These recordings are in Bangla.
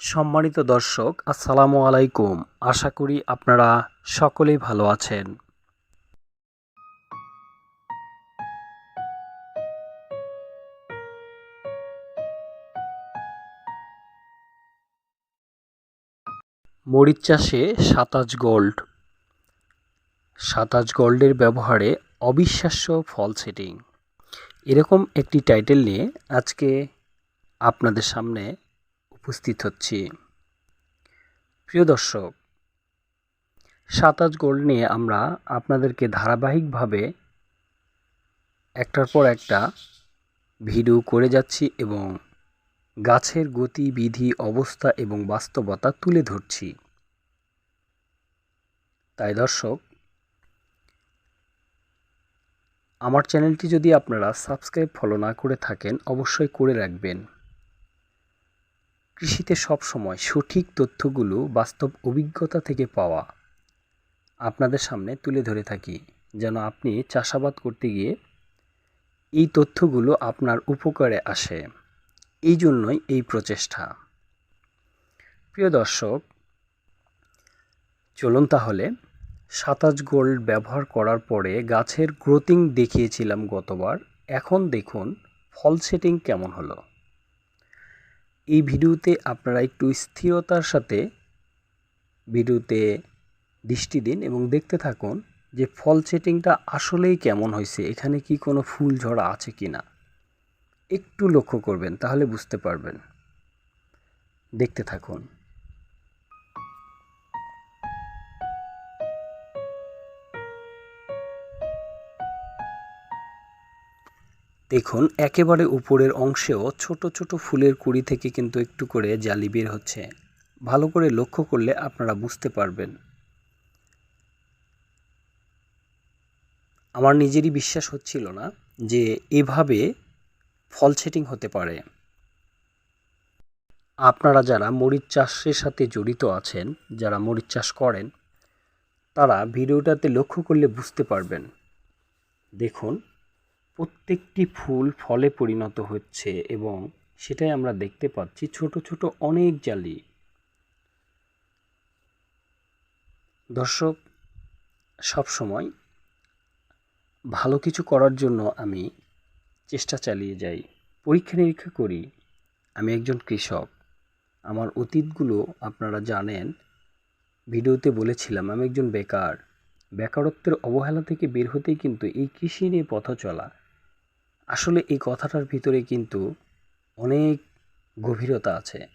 সম্মানিত দর্শক, আসসালামু আলাইকুম। আশা করি আপনারা সকলেই ভালো আছেন। মরিচ চাষে সাতাশ গোল্ড। সাতাশ গোল্ডের ব্যবহারে অবিশ্বাস্য ফল সেটিং। এরকম একটি টাইটেল নিয়ে আজকে আপনাদের সামনে উপস্থিত হচ্ছি। প্রিয় দর্শক, সাতাশ গোল্ড নিয়ে আমরা আপনাদেরকে ধারাবাহিকভাবে একটার পর একটা ভিডিও করে যাচ্ছি এবং গাছের গতিবিধি অবস্থা এবং বাস্তবতা তুলে ধরছি। তাই দর্শক, আমার চ্যানেলটি যদি আপনারা সাবস্ক্রাইব ফলো না করে থাকেন, অবশ্যই করে রাখবেন। কৃষিতে সব সময় সঠিক তথ্যগুলো বাস্তব অভিজ্ঞতা থেকে পাওয়া আপনাদের সামনে তুলে ধরে থাকি, যেন আপনি চাষাবাদ করতে গিয়ে এই তথ্যগুলো আপনার উপকারে আসে। এই জন্যই এই প্রচেষ্টা। প্রিয় দর্শক, চলুন তাহলে সাতাশ গোল্ড ব্যবহার করার পরে গাছের গ্রোথিং দেখিয়েছিলাম গতবার। এখন দেখুন ফল সেটিং কেমন হলো। এই ভিডিওতে আপনারা একটু স্থিরতার সাথে ভিডিওতে দৃষ্টি দিন এবং দেখতে থাকুন যে ফল সেটিংটা আসলেই কেমন হয়েছে, এখানে কি কোনো ফুল ঝরা আছে কি না একটু লক্ষ্য করবেন, তাহলে বুঝতে পারবেন। দেখতে থাকুন। দেখুন, একেবারে উপরের অংশেও ছোট ছোট ফুলের কুড়ি থেকে কিন্তু একটু করে জালি বের হচ্ছে। ভালো করে লক্ষ্য করলে আপনারা বুঝতে পারবেন। আমার নিজেরই বিশ্বাস হচ্ছিল না যে এভাবে ফল সেটিং হতে পারে। আপনারা যারা মরিচ চাষের সাথে জড়িত আছেন, যারা মরিচ চাষ করেন, তারা ভিডিওটাতে লক্ষ্য করলে বুঝতে পারবেন। দেখুন প্রত্যেকটি ফুল ফলে পরিণত হচ্ছে এবং সেটাই আমরা দেখতে পাচ্ছি ছোট ছোট অনেক জালি। দর্শক, সবসময় ভালো কিছু করার জন্য আমি চেষ্টা চালিয়ে যাই। পরীক্ষা নিরীক্ষা করি। আমি একজন কৃষক। আমার অতীতগুলো আপনারা জানেন। ভিডিওতে বলেছিলাম, আমি একজন বেকার। বেকারত্বের অবহেলা থেকে বের হতেই কিন্তু এই কৃষি নিয়ে পথ চলা। আসলে এই কথাটার ভিতরে কিন্তু অনেক গভীরতা আছে।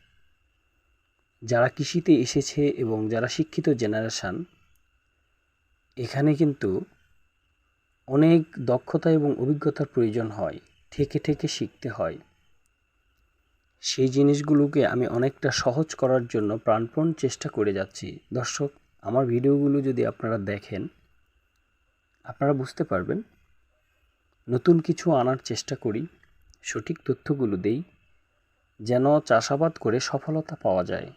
যারা কৃষিতে এসেছে এবং যারা শিক্ষিত জেনারেশান, এখানে কিন্তু অনেক দক্ষতা এবং অভিজ্ঞতার প্রয়োজন হয় থেকে থেকে শিখতে হয়। সেই জিনিসগুলোকে আমি অনেকটা সহজ করার জন্য প্রাণপণ চেষ্টা করে যাচ্ছি। দর্শক, আমার ভিডিওগুলো যদি আপনারা দেখেন, আপনারা বুঝতে পারবেন নতুন কিছু আনার চেষ্টা করি, সঠিক তথ্যগুলো দেই, যেন চাষাবাদ করে সফলতা পাওয়া যায়।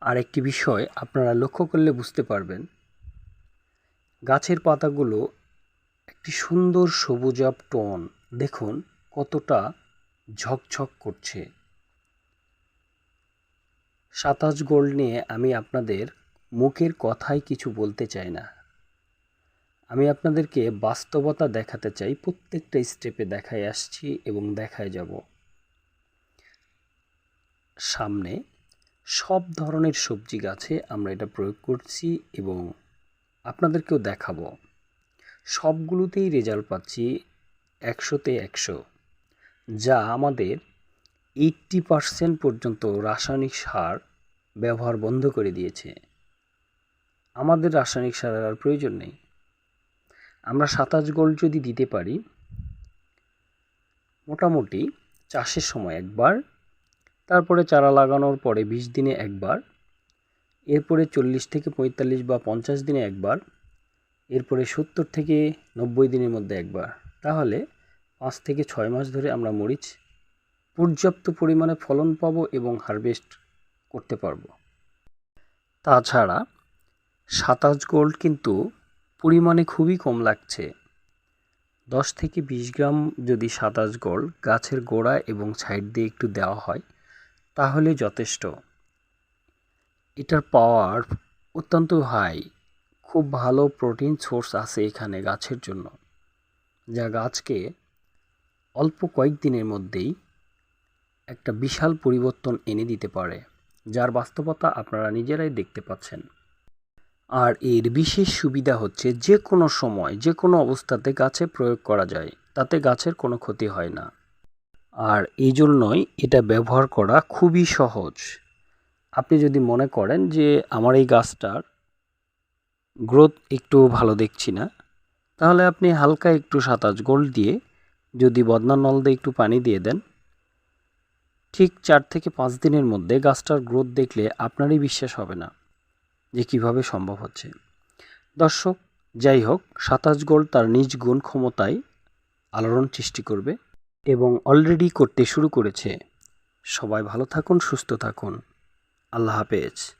আর একটি বিষয় আপনারা লক্ষ্য করলে বুঝতে পারবেন, গাছের পাতাগুলো একটি সুন্দর সবুজাব টন। দেখুন কতটা ঝকঝক করছে। সাতাশ গোল্ড নিয়ে আমি আপনাদের মুখের কথাই কিছু বলতে চাই না। আমি আপনাদেরকে বাস্তবতা দেখাতে চাই, প্রত্যেকটা স্টেপে দেখায় আসছি এবং দেখায় যাব। সামনে সব ধরনের সবজি গাছে আমরা এটা প্রয়োগ করছি এবং আপনাদেরকেও দেখাবো। সবগুলোতেই রেজাল্ট পাচ্ছি একশোতে একশো, যা আমাদের এইট্টি পার্সেন্ট পর্যন্ত রাসায়নিক সার ব্যবহার বন্ধ করে দিয়েছে। আমাদের রাসায়নিক সারের আর প্রয়োজন নেই। আমরা সাতাশ গোল্ড যদি দিতে পারি, মোটামুটি চাষের সময় একবার, তারপরে চারা লাগানোর পরে বিশ দিনে একবার, এরপরে চল্লিশ থেকে পঁয়তাল্লিশ বা পঞ্চাশ দিনে একবার, এরপরে সত্তর থেকে নব্বই দিনের মধ্যে একবার। তাহলে পাঁচ থেকে ছয় মাস ধরে আমরা মরিচ পর্যাপ্ত পরিমাণে ফলন পাবো এবং হারভেস্ট করতে পারব। তাছাড়া সাতাশ গোল্ড কিন্তু পরিমাণে খুবই কম লাগছে। দশ থেকে বিশ গ্রাম যদি সাতাশ গোল্ড গাছের গোড়া এবং সাইড দিয়ে একটু দেওয়া হয়, তাহলে যথেষ্ট। এটার পাওয়ার অত্যন্ত হাই। খুব ভালো প্রোটিন সোর্স আছে এখানে গাছের জন্য, যা গাছকে অল্প কয়েকদিনের মধ্যেই একটা বিশাল পরিবর্তন এনে দিতে পারে, যার বাস্তবতা আপনারা নিজেরাই দেখতে পাচ্ছেন। আর এর বিশেষ সুবিধা হচ্ছে যে কোনো সময়, যে কোনো অবস্থাতে গাছে প্রয়োগ করা যায়, তাতে গাছের কোনো ক্ষতি হয় না। আর এই জন্যই এটা ব্যবহার করা খুবই সহজ। আপনি যদি মনে করেন যে আমার এই গাছটার গ্রোথ একটু ভালো দেখছি না, তাহলে আপনি হালকা একটু সাতাশ গোল্ড দিয়ে যদি বদনা নল দিয়ে একটু পানি দিয়ে দেন, ঠিক চার থেকে পাঁচ দিনের মধ্যে গাছটার গ্রোথ দেখলে আপনারই বিশ্বাস হবে না। যে কীভাবে সম্ভব হচ্ছে। দর্শক, যাই হোক, সাতাশ গোল তার নিজ গুণ ক্ষমতায় আলোড়ন সৃষ্টি করবে এবং অলরেডি করতে শুরু করেছে। সবাই ভালো থাকুন, সুস্থ থাকুন। আল্লাহ হাফেজ।